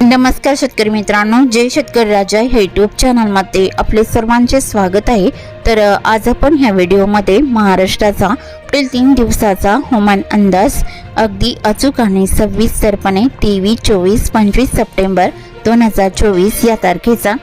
नमस्कार शेतकरी मित्रांनो जय शेतकरी राजा हे यूट्यूब चॅनलमध्ये आपले सर्वांचे स्वागत आहे. तर आज आपण ह्या व्हिडिओमध्ये महाराष्ट्राचा पुढील तीन दिवसाचा हवामान अंदाज अगदी अचूक आणि सविस्तरपणे तेवीस चोवीस पंचवीस सप्टेंबर दोन हजार चोवीस या तारखेचा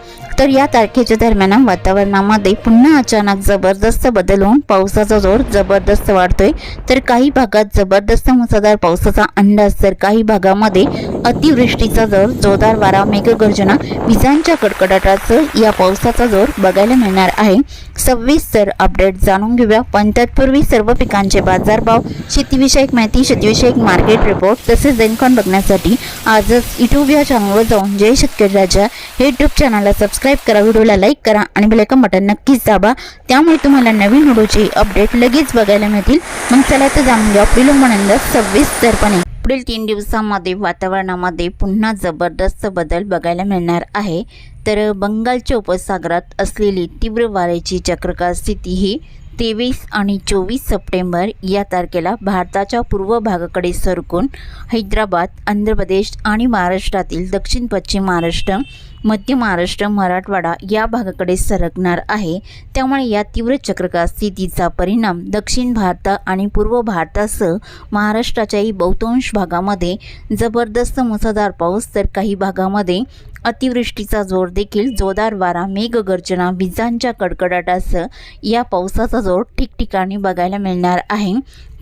तर या तारखेच्या दरम्यान वातावरणामध्ये पुन्हा अचानक जबरदस्त बदल होऊन पावसाचा जोर जबरदस्त वाढतोय. तर काही भागात जबरदस्त मुसळधार पावसाचा अंदाज तर काही भागामध्ये अतिवृष्टीचा जोर जोरदार वारा मेघगर्जना विजांच्या कडकडाटाचं या पावसाचा जोर बघायला मिळणार आहे. सविस्तर अपडेट जाणून घेऊया. पण तत्पूर्वी सर्व पिकांचे बाजारभाव शेतीविषयक माहिती शेतीविषयक मार्केट रिपोर्ट तसेच दैनकोन बघण्यासाठी आजच यूट्यूब या चॅनलवर जाऊन जय शेतकरी राजा हे युट्यूब चॅनलला सबस्क्राईब करा व्हिडिओला लाईक करा आणि बेलायकन बटन नक्कीच दाबा. त्यामुळे तुम्हाला नवीन व्हिडिओचे अपडेट लगेच बघायला मिळतील. मग चला तर जाणून घ्या. पुढील सव्वीस सविस्तरपणे पुढील तीन दिवसामध्ये वातावरणामध्ये पुन्हा जबरदस्त बदल बघायला मिळणार आहे. तर बंगालच्या उपसागरात असलेली तीव्र वाऱ्याची चक्रकार स्थिती ही तेवीस आणि चोवीस सप्टेंबर या तारखेला भारताच्या पूर्व भागाकडे सरकून हैदराबाद आंध्र प्रदेश आणि महाराष्ट्रातील दक्षिण पश्चिम महाराष्ट्र मध्य महाराष्ट्र मराठवाडा या भागाकडे सरकणार आहे. त्यामुळे या तीव्र चक्रकार स्थितीचा परिणाम दक्षिण भारत आणि पूर्व भारतासह महाराष्ट्राच्याही बहुतांश भागामध्ये जबरदस्त मुसळधार पाऊस तर काही भागामध्ये अतिवृष्टीचा जोर देखील जोरदार वारा मेघगर्जना विजांच्या कडकडाटासह या पावसाचा जोर ठिकठिकाणी बघायला मिळणार आहे.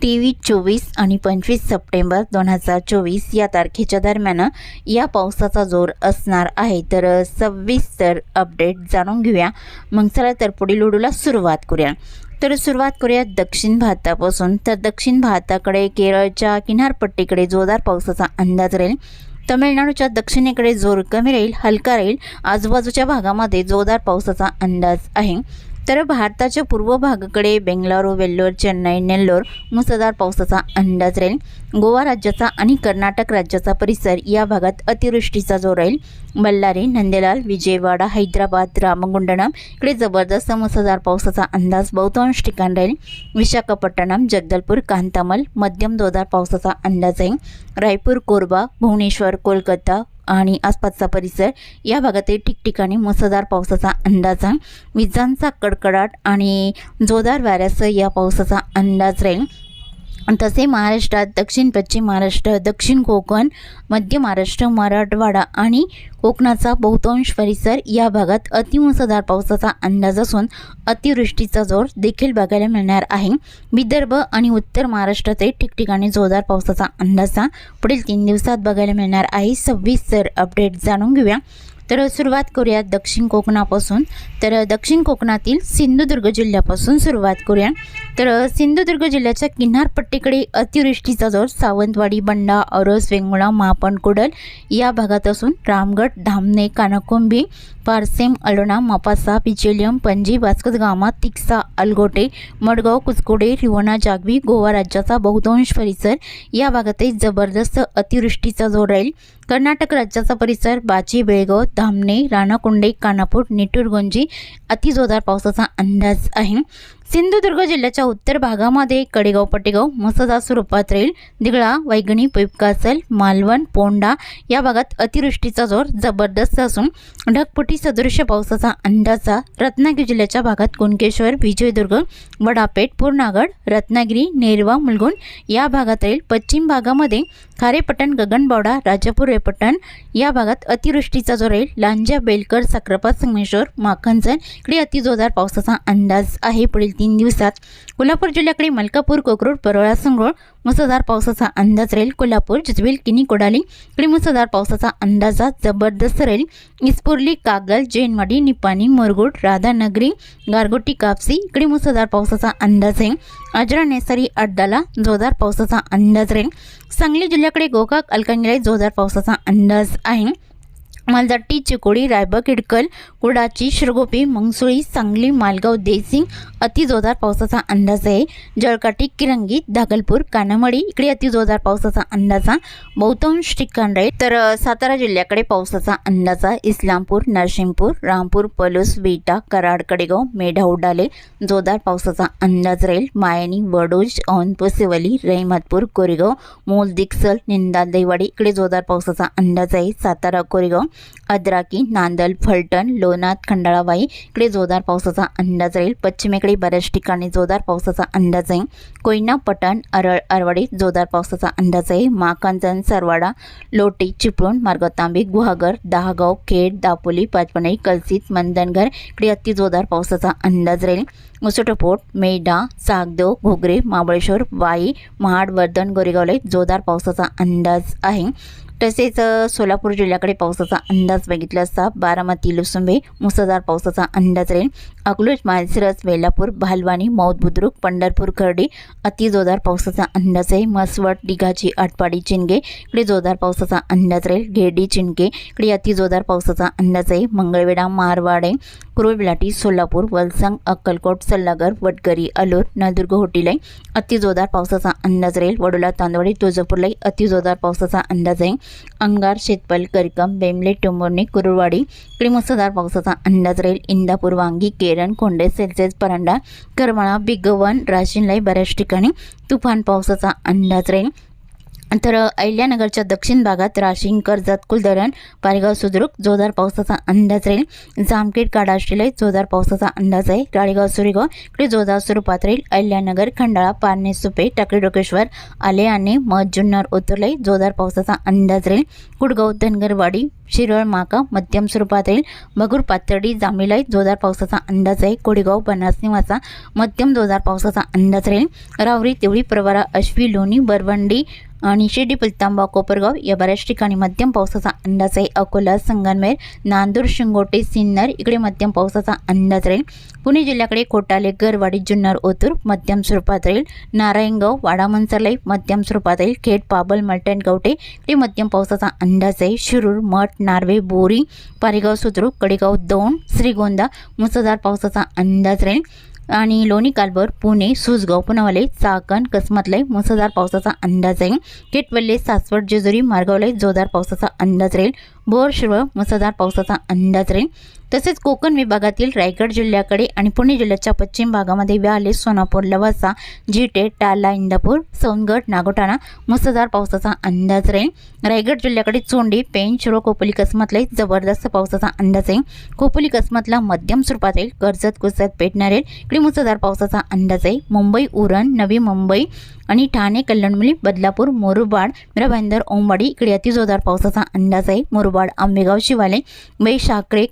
तेवीस चोवीस आणि पंचवीस सप्टेंबर दोन हजार चोवीस या तारखेच्या दरम्यान या पावसाचा जोर असणार आहे. तर सविस्तर अपडेट जाणून घेऊया. मग चला तर पुढील उडूला सुरुवात करूया. तर सुरुवात करूया दक्षिण भारतापासून. तर दक्षिण भारताकडे केरळच्या किनारपट्टीकडे जोरदार पावसाचा अंदाज राहील. तमिळनाडूच्या दक्षिणेकडे जोर कमी राहील हलका राहील. आजूबाजूच्या भागामध्ये जोरदार पावसाचा अंदाज आहे. तर भारताच्या पूर्व भागाकडे बेंगलोर वेल्लोर चेन्नई नेल्लोर मुसळधार पावसाचा अंदाज राहील. गोवा राज्याचा आणि कर्नाटक राज्याचा परिसर या भागात अतिवृष्टीचा जोर राहील. बल्लारी नंदेलाल विजयवाडा हैदराबाद रामगुंडणम इकडे जबरदस्त मुसळधार पावसाचा अंदाज बहुतांश ठिकाण राहील. विशाखापट्टणम जगदलपूर कांतामल मध्यम जोरदार पावसाचा अंदाज आहे. रायपूर कोरबा भुवनेश्वर कोलकाता आणि आसपासचा परिसर या भागातही ठिकठिकाणी मुसळधार पावसाचा अंदाज आहे. विजांचा कडकडाट आणि जोरदार वाऱ्यासह या पावसाचा अंदाज राहील. तसे महाराष्ट्रात दक्षिण पश्चिम महाराष्ट्र दक्षिण कोकण मध्य महाराष्ट्र मराठवाडा आणि कोकणाचा बहुतांश परिसर या भागात अतिमुसळधार पावसाचा अंदाज असून अतिवृष्टीचा जोर देखील बघायला मिळणार आहे. विदर्भ आणि उत्तर महाराष्ट्रातही ठिकठिकाणी जोरदार पावसाचा अंदाज पुढील तीन दिवसात बघायला मिळणार आहे. सव्वीस सर अपडेट जाणून घेऊया. तर सुरुवात करूया दक्षिण कोकणापासून. तर दक्षिण कोकणातील सिंधुदुर्ग जिल्ह्यापासून सुरुवात करूया. तर सिंधुदुर्ग जिल्ह्याच्या किनारपट्टीकडे अतिवृष्टीचा जोर सावंतवाडी बंडा औरस वेंगुळा महापण कुडल या भागात असून रामगड धामणे कानाकोंबी पारसेम अलोणा मापासा पिचेलियम पणजी वास्कोदगामा तिक्सा अलगोटे मडगाव कुचकोडे रिवणा जागवी गोवा राज्याचा बहुतांश परिसर या भागातही जबरदस्त अतिवृष्टीचा जोर राहील. कर्नाटक राज्याचा परिसर बाची बेळगाव धामणे राणाकुंडे कानापूर निटूरगोंजी अतिजोरदार पावसाचा अंदाज आहे. सिंधुदुर्ग जिल्ह्याच्या उत्तर भागामध्ये कडेगाव पटेगाव मुसळधार स्वरूपात राहील. दिगळा वैगणी पिपकासल मालवण पोंडा या भागात अतिवृष्टीचा जोर जबरदस्त असून ढगपुटी सदृश्य पावसाचा अंदाजा रत्नागिरी जिल्ह्याच्या भागात कुणकेश्वर विजयदुर्ग वडापेठ पूर्णागड रत्नागिरी नेरवा मुलगुण या भागात राहील. पश्चिम भागामध्ये खारेपट्टण गगनबावडा राजापूर रेपट्टण या भागात अतिवृष्टीचा जोर राहील. लांजा बेलकर साक्रपा संगमेश्वर माखनसन इकडे अतिजोरदार पावसाचा अंदाज आहे. पुढील तीन दिवसात कोल्हापूर जिल्ह्याकडे मलकापूर कोकरूड परोळा संगरोळ मुसळधार पावसाचा अंदाज राहील. कोल्हापूर जिजविल किनी कोडाली इकडे मुसळधार पावसाचा अंदाजा जबरदस्त राहील. इस्पोर्ली कागल जैनवाडी निपाणी मुरगुड राधानगरी गारगोटी कापसी इकडे मुसळधार पावसाचा अंदाज आहे अजरा नेसारी अड्डाला जोरदार पावसाचा अंदाज राहील. सांगली जिल्ह्याकडे गोकाक अलकांगिराई जोरदार पावसाचा अंदाज आहे. मालदाटी चिकोडी रायबा किडकल कुडाची शिरगोपी मंगसुळी सांगली मालगाव देसिंग अतिजोरदार पावसाचा अंदाज आहे. जळकाटी किरंगी धागलपूर कानामडी इकडे अतिजोरदार पावसाचा अंदाजा बहुतांश ठिकाण राहील तर सातारा जिल्ह्याकडे पावसाचा अंदाज आहे. इस्लामपूर नरसिंहपूर रामपूर पलूस विटा कराड कडेगाव मेढा उडाले जोरदार पावसाचा अंदाज राहील. मायनी वडोज औनपूर सिवली रहिमतपूर कोरेगाव मोल दिक्सल निंदा दैवाडी इकडे जोरदार पावसाचा अंदाज आहे. सातारा कोरेगाव अद्राकी नांदल फलटण लोणार खंडाळाबाई इकडे जोरदार पावसाचा अंदाज राहील. पश्चिमेकडे बऱ्याच ठिकाणी जोरदार पावसाचा अंदाज आहे. कोयना पटण अरळ अरवाडी जोरदार पावसाचा अंदाज आहे. माकांजन सरवाडा लोटी चिपळूण मार्गतांबी गुहागर दहागाव खेड दापोली पाचपणाई कलसीत मंदनगर इकडे अति जोरदार पावसाचा अंदाज राहील. मुसटपोट मेढा सागदेव घोगरे महाबळेश्वर वाई महाड वर्धन गोरेगावला जोरदार पावसाचा अंदाज आहे. तसेच सोलापूर जिल्ह्याकडे पावसाचा अंदाज बघितला असता बारामती लुसुंबे मुसळधार पावसाचा अंदाज राहील. अकलूज माळशिरस वेलापूर भालवानी मौत बुद्रुक पंढरपूर खर्डी अति जोरदार पावसाचा अंदाज आहे. मसवट डिघाची आटपाडी चिनगे इकडे जोरदार पावसाचा अंदाज राहील. घेडी चिनके इकडे अति जोरदार पावसाचा अंदाज आहे. मंगळवेढा मारवाडे कुरुबिलाटी सोलापूर वलसंग अक्कलकोट सल्लागर वडगरी अलूर नळदुर्ग होटीलाई अति जोरदार पावसाचा अंदाज राहील. वडोला तांदवाडी तुळजापूरलाही अति जोरदार पावसाचा अंदाज आहे. अंगार शेतपल करिकम बेमले टोंबोर्णी कुरुवाडी इकडे मुसळधार पावसाचा अंदाज राहील. इंदापूर वांगी केरन कोंडे सेल्सेस परांडा करमाळा बिगवन राशीनलाई बऱ्याच ठिकाणी तुफान पावसाचा अंदाज राहील. तर अहिल्यानगरच्या दक्षिण भागात राशिंग कर्जत कुलधरण पारेगाव सुद्रुक जोरदार पावसाचा अंदाज राहील. जामखेड काडाष्टीला जोरदार पावसाचा अंदाज आहे. राळेगाव सुरेगाव इकडे जोरदार स्वरूपात राहील. अहिल्यानगर खंडाळा पारणे सुपे टाकळी डोकेश्वर आले आणि मध जुन्नर उतरलंय जोरदार पावसाचा अंदाज राहील. कुडगाव धनगरवाडी शिरळ माका मध्यम स्वरूपात राहील. मगूर पातर्डी जांभीलाई जोरदार पावसाचा अंदाज आहे. कोडेगाव बनासनिवासा मध्यम जोरदार पावसाचा अंदाज राहील. रावरी तेवळी प्रवारा अश्वी लोणी बरवंडी आणि शिर्डी पुलतांबा कोपरगाव या बऱ्याच ठिकाणी मध्यम पावसाचा अंदाज आहे. अकोला संगमनेर नांदूर शिंगोटे सिन्नर इकडे मध्यम पावसाचा अंदाज राहील. पुणे जिल्ह्याकडे कोटाले गरवाडी जुन्नर ओतूर मध्यम स्वरूपात राहील. नारायणगाव वाडा मनसरलाई मध्यम स्वरूपात राहील. खेड पाबल मलटण गवटे इकडे मध्यम पावसाचा अंदाज आहे. शिरूर मठ नार्वे बोरी पारेगाव सुद्रुक कडेगाव दौंड श्रीगोंदा मुसळधार पावसाचा अंदाज राहील. आणि लोणी कालभर पुणे सुसगाव पुनावाले चाकण कसमतलाई मुसळधार पावसाचा अंदाज आहे. केटवल्ले सासवड जेजुरी मार्गावले जोरदार पावसाचा अंदाज राहील. बोर शिरवळ मुसळधार पावसाचा अंदाज राहील. तसेच कोकण विभागातील रायगड जिल्ह्याकडे आणि पुणे जिल्ह्याच्या पश्चिम भागामध्ये व्याले सोनापूर लवासा जिटे टाला इंदापूर सोनगड नागोटाणा मुसळधार पावसाचा अंदाज राहील. रायगड जिल्ह्याकडे चोंडी पेन शिरो कोपोली कसमतला जबरदस्त पावसाचा अंदाज आहे कोपोली कसमतला मध्यम स्वरूपात राहील. कर्जत कुसत पेटणार राहील. इकडे मुसळधार पावसाचा अंदाज आहे मुंबई उरण नवी मुंबई आणि ठाणे कल्याणमुली बदलापूर मुरुबाड मीरा ओंबाडी इकडे अतिजोरदार पावसाचा अंदाज आहे. मुरुबाड आंबेगाव शिवाले बै शाकरे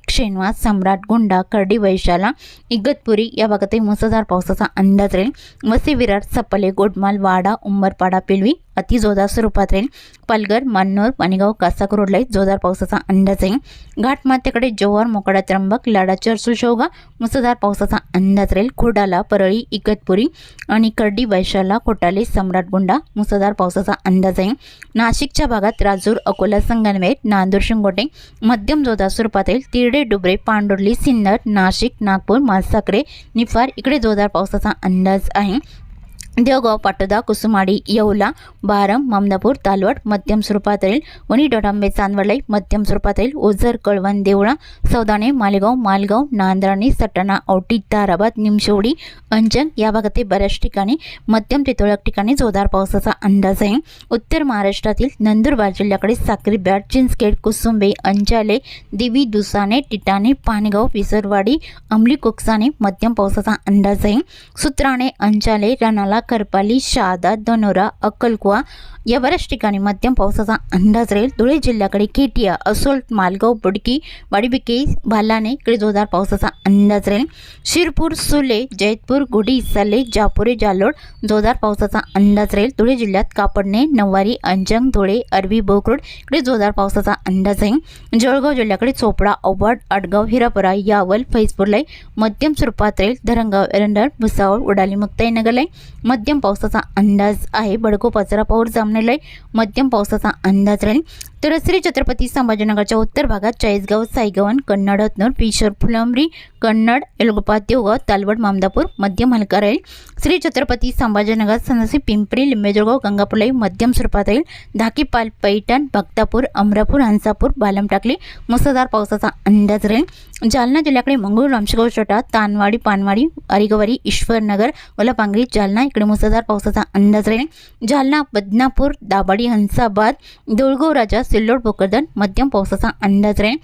सम्राट गोंडा कर्डी वैशाला इगतपुरी या भागातही मुसळधार पावसाचा अंदाज राहील. वसे विरार सपले गोडमाल वाडा उंबरपाडा पिलवी अति जोरदार स्वरूपात राहील. पालघर मान्नूर पाणीगाव कासाक रोडलाही जोरदार पावसाचा अंदाज आहे घाटमाथ्याकडे जव्हार मोकडा त्र्यंबक लाडा चर्सू शेवगा मुसळधार पावसाचा अंदाज राहील. खुडाला परळी इगतपुरी आणि कर्डी वैशाला कोटाले सम्राटगुंडा मुसळधार पावसाचा अंदाज आहे नाशिकच्या भागात राजूर अकोला संगमनेर नांदूर शिंगोटे मध्यम जोरदार स्वरूपात राहील. तिरडे डुबरे पांडुर्ली सिन्नर नाशिक नागपूर मालसाकडे निफार इकडे जोरदार पावसाचा अंदाज आहे. देवगाव पाटोदा कुसुमाडी येवला बारम मामदापूर तालवड मध्यम स्वरूपात राहील वणी डोडांबे चांदवडलाई मध्यम स्वरूपात राहील ओझर कळवण देवळा सौदाणे मालेगाव मालगाव नांद्राणी सटाणा औटी ताराबाद निमशेवडी अंजन या भागातील बऱ्याच ठिकाणी मध्यम ते तुरळक ठिकाणी जोरदार पावसाचा अंदाज आहे. उत्तर महाराष्ट्रातील नंदुरबार जिल्ह्याकडे साक्री बॅट चिंचखेड कुसुंबे अंजाले दिवी दुसाने टिटाणे पानगाव विसरवाडी अंमली कोकसाने मध्यम पावसाचा अंदाज आहे. सूत्राणे अंचाले रणाला करपाली शहादा धनोरा अक्कलकुवा या बऱ्याच ठिकाणी मध्यम पावसाचा अंदाज राहील. धुळे जिल्ह्याकडे केटिया असोल मालगाव बुडकी वाडीबिके भालाने इकडे जोरदार पावसाचा अंदाज राहील. शिरपूर सुले जैतपूर गुडी सले जापुरे जालोड जोरदार पावसाचा अंदाज राहील. धुळे जिल्ह्यात कापडणे नववारी अंजंग धुळे अरबी बोकरोड इकडे जोरदार पावसाचा अंदाज आहे जळगाव जिल्ह्याकडे चोपडा औवाड आडगाव हिरापुरा यावल फैजपूरलाई मध्यम स्वरूपात राहील. धरणगाव एरंडर भुसावळ उडाली मुक्ताईनगरलाई मध्यम पावसाचा अंदाज आहे. बडको पचरा पाऊर जामनेलाई मध्यम पावसाचा अंदाज राहील. तर श्री छत्रपती संभाजीनगरच्या उत्तर भागात चाळीसगाव साईगवन कन्नड हतनूर पिशोर फुलंबरी कन्नड एलगोपा देवगाव तालवड मामदापूर मध्यम हलका राहील श्री छत्रपती संभाजीनगर सनसी पिंपरी लिंबेजळगाव गंगापुलाई मध्यम स्वरूपात राहील धाकीपाल पैठण भक्तापूर अमरापूर हंसापूर बालमटाकली मुसळधार पावसाचा अंदाज राहील. जालना जिल्ह्याकडे मंगळूर रामशेगाव छोटा तानवाडी पानवाडी अरिगवारी ईश्वरनगर वलपांगरी जालना इकडे मुसळधार पावसाचा अंदाज राहील. जालना बदनापूर दाबाडी हंसाबाद देऊळगाव राजा सिल्लोड भोकरदन मध्यम पावसाचा अंदाज राहील.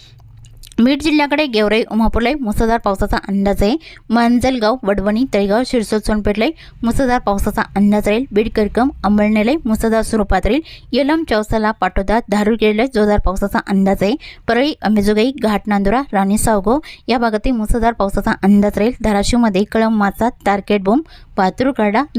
बीड जिल्ह्याकडे गेवराई उमापूरलाई मुसळधार पावसाचा अंदाज आहे. मांजलगाव वडवणी तळेगाव शिरसोद सोनपेठलाई मुसळधार पावसाचा अंदाज राहील. बीड करकम अंबळनेलाई मुसळधार स्वरूपात राहील. यलम चौसाला पाटोदा धारूर केलेला जोरदार पावसाचा अंदाज आहे. परळी अंबेजोगाई घाट नांदुरा राणी सावगो या भागातील मुसळधार पावसाचा अंदाज राहील. धाराशिवमध्ये कळम माचा तारकेट बोंब पातूर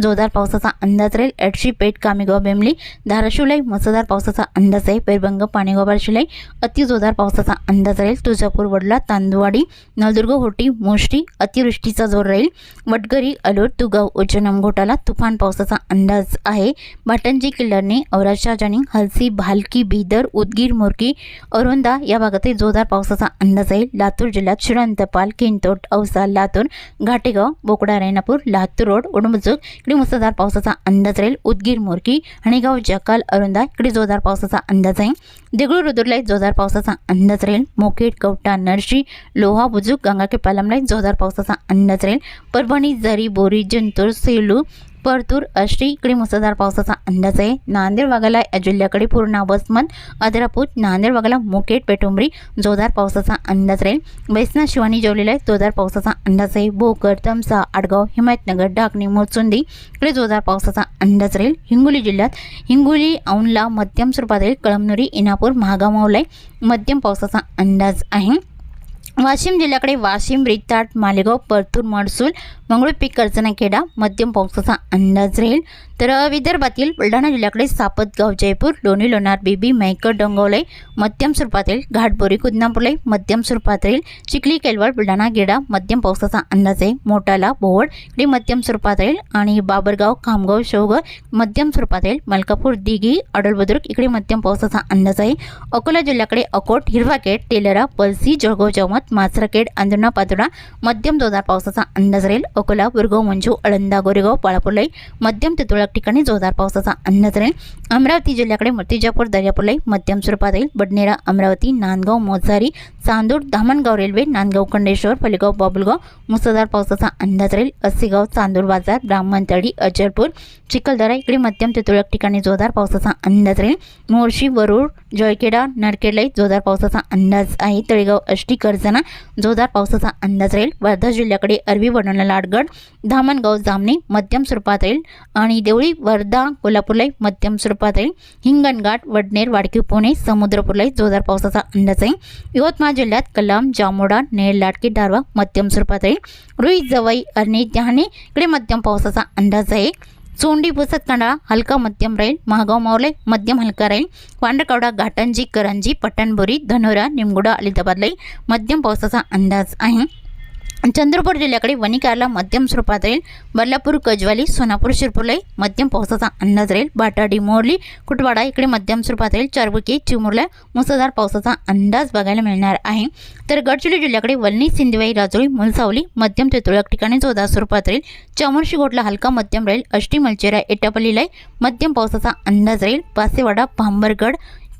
जोरदार पावसाचा अंदाज राहील. एडशी पेठ कामेगाव बेमली धाराशिवलाई मुसळधार पावसाचा अंदाज आहे. पेरबंग पाणेगाव बार्शीलाई अति जोरदार पावसाचा अंदाज राहील. तुळजापूर वडला तांदवाडी नळदुर्ग होटी मोष्टी अतिवृष्टीचा जोर राहील. वटगरी अलोट तुगाव उज्जैन घोटाला तुफान पावसाचा अंदाज आहे. भाटंजी किल्लारने औराच्या हलसी भालकी बीदर उदगीर मोरकी औरोंदा या भागातील जोरदार पावसाचा अंदाज आहे. लातूर जिल्ह्यात शिरंतपाल किंतोट औसा लातूर घाटेगाव बोकडा रेणापूर लातूर रोड उडमुजुक इकडे मुसळधार पावसाचा अंदाज राहील. उदगीर मोरकी हणेगाव जकाल अरुंदा इकडे जोरदार पावसाचा अंदाज आहे. देगळूर रुद्रलाई जोरदार पावसाचा अंदाज राहील. मोकेट कवटा नरशी लोहा बुजुक गंगाखेड पालमला जोरदार पावसाचा अंदाज राहील. परभणी जरी बोरी जिंतूर सेलू परतूर अष्टी इकडे मुसळधार पावसाचा अंदाज आहे. नांदेड वाघाला या जिल्ह्याकडे पूर्णा वसमत अद्रापूर नांदेड वाघाला मुकेट पेटुंबरी जोरदार पावसाचा अंदाज राहील वैसना शिवानी जेवलेला आहे. जोरदार पावसाचा अंदाज आहे. भोकर तमसा आडगाव हिमायतनगर डाकणी मोरचुंदी इकडे जोरदार पावसाचा अंदाज राहील. हिंगोली जिल्ह्यात हिंगोली औंडला मध्यम स्वरूपात राहील. कळमनुरी इनापूर महागाव मध्यम पावसाचा अंदाज आहे. वाशिम जिल्ह्याकडे वाशिम रिताट मालेगाव परतूर मडसूल मंगळूर कर्जनाखेडा मध्यम पावसाचा अंदाज राहील. तर विदर्भातील बुलढाणा जिल्ह्याकडे सापतगाव जयपूर लोणी लोणार बीबी मैकर डोंगवले मध्यम स्वरूपात येईल घाटबोरी कुदनापूरलाई मध्यम स्वरूपात राहील. चिखली केलवड बुलढाणा गेडा मध्यम पावसाचा अंदाज आहे. मोटाला बोवड इकडे मध्यम स्वरूपात राहील. आणि बाबरगाव खामगाव शोगर मध्यम स्वरूपात येईल मलकापूर दिघी अडलबुद्रुक इकडे मध्यम पावसाचा अंदाज आहे. अकोला जिल्ह्याकडे अकोट हिरवाकेट तेलरा पलसी जळगाव जवमत माचराकेड आंदोना पातोडा मध्यम जोरदार पावसाचा अंदाज राहील. अकोला बुरगाव मंजू अळंदा गोरेगाव पाळापुलाई मध्यम ते तुरळक ठिकाणी जोरदार पावसाचा अंदाज राहील. अमरावती जिल्ह्याकडे मूर्तिजापूर दर्यापुलाई मध्यम स्वरूपात राहील. बडनेरा अमरावती नांदगाव मोजारी चांदूर धामणगाव रेल्वे नांदगाव खंडेश्वर फलेगाव बाबुलगाव मुसळधार पावसाचा अंदाज राहील. अस्सीगाव चांदूर बाजार ब्राह्मणतळी अजरपूर चिखलदरा इकडे मध्यम ते तुरळक ठिकाणी जोरदार पावसाचा अंदाज राहील. मोर्शी वरुड जयखेडा नरखेडलाई जोरदार पावसाचा अंदाज आहे. तळेगाव अष्टी कर्जना जोरदार पावसाचा अंदाज राहील. वर्धा जिल्ह्याकडे अरबी वडोणा लाडगड धामणगाव जामणे मध्यम स्वरूपात राहील. आणि देवळी वर्धा कोल्हापूरलाई मध्यम स्वरूपात राहील. हिंगणघाट वडनेर वाडकी पुणे समुद्रपूरलाही जोरदार पावसाचा अंदाज आहे यवतमाळ जिल्ह्यात कलाम जामोडा नेर लाटकी डारवा मध्यम स्वरूपात राहील. रुई जवाई अर्णे डहाणे इकडे मध्यम पावसाचा अंदाज आहे. चोंडी पुसत कांडाळा हलका मध्यम राहील महागाव मावले मध्यम हलका राहील पांढरकवडा घाटंजी करंजी पट्टणबोरी धनोरा निमगुडा अलिदाबादलाई मध्यम पावसाचा अंदाज आहे चंद्रपूर जिल्ह्याकडे वणिकारला मध्यम स्वरूपात राहील बल्लापूर कजवाली सोनापूर शिरपूरलाही मध्यम पावसाचा अंदाज राहील. बाटाडी मोरली कुटवाडा इकडे मध्यम स्वरूपात राहील चारबुकी चिमुरला मुसळधार पावसाचा अंदाज बघायला मिळणार आहे. तर गडचिरोली जिल्ह्याकडे वलनी सिंधवाई राजोळी मुलसावली मध्यम ते तुरळक ठिकाणी जोरदार स्वरूपात राहील. चामोर्शी गोटला हलका मध्यम राहील. अष्टी मलचेरा एटापल्लीलाही मध्यम पावसाचा अंदाज राहील. पासेवाडा भांबरगड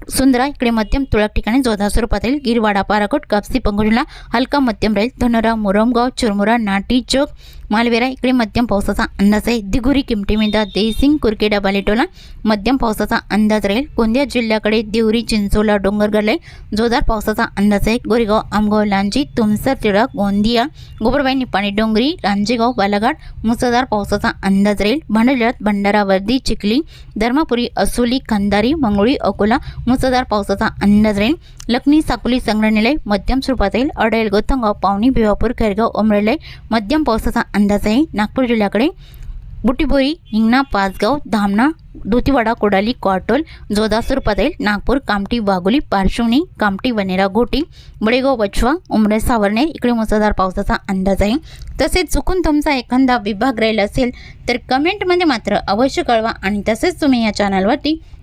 सुंदरा इकडे मध्यम तुळक ठिकाणी जोरदार स्वरूपात येईल गिरवाडा पाराकोट कापसी पंगुजला हलका मध्यम राहील धनोरा मोरमगाव चुरमुरा नाटी चोक मालवेरा इकडे मध्यम पावसाचा अंदाज आहे. दिगुरी किमटीमिंदा देसिंग कुरकेडा बालेटोला मध्यम पावसाचा अंदाज राहील. गोंदिया जिल्ह्याकडे देवरी चिंचोला डोंगरगडला जोरदार पावसाचा अंदाज आहे. गोरेगाव आमगाव लांजी तुमसर टिळक गोंदिया गोबरबाई निपाणी डोंगरी रांजेगाव बालाघाट मुसळधार पावसाचा अंदाज राहील. भांडल्यात भंडारा वर्दी चिखली धर्मापुरी असोली खंदारी मंगळी अकोला मुसळधार पावसाचा अंदाज राहील. लखनी साकोली संग्रहालय मध्यम स्वरूपात येईल अडेल गौतमगाव पावणी भिवापूर खेरगाव उमरेलय मध्यम पावसाचा अंदाज आहे नागपूर जिल्ह्याकडे. बुटीबोरी हिंगणा पाचगाव धामणा दुतीवाडा कोडाली क्वाटोल जोधा स्वरूपात येईल नागपूर कामटी वाघोली पार्श्वनी कामटी वनेरा गोटी बडेगाव बछवा उमरे सावरणे इकडे मुसळधार पावसाचा अंदाज आहे तसेच चुकून तुमचा एखादा विभाग राहिला असेल तर कमेंटमध्ये मात्र अवश्य कळवा आणि तसेच तुम्ही या चॅनलवरती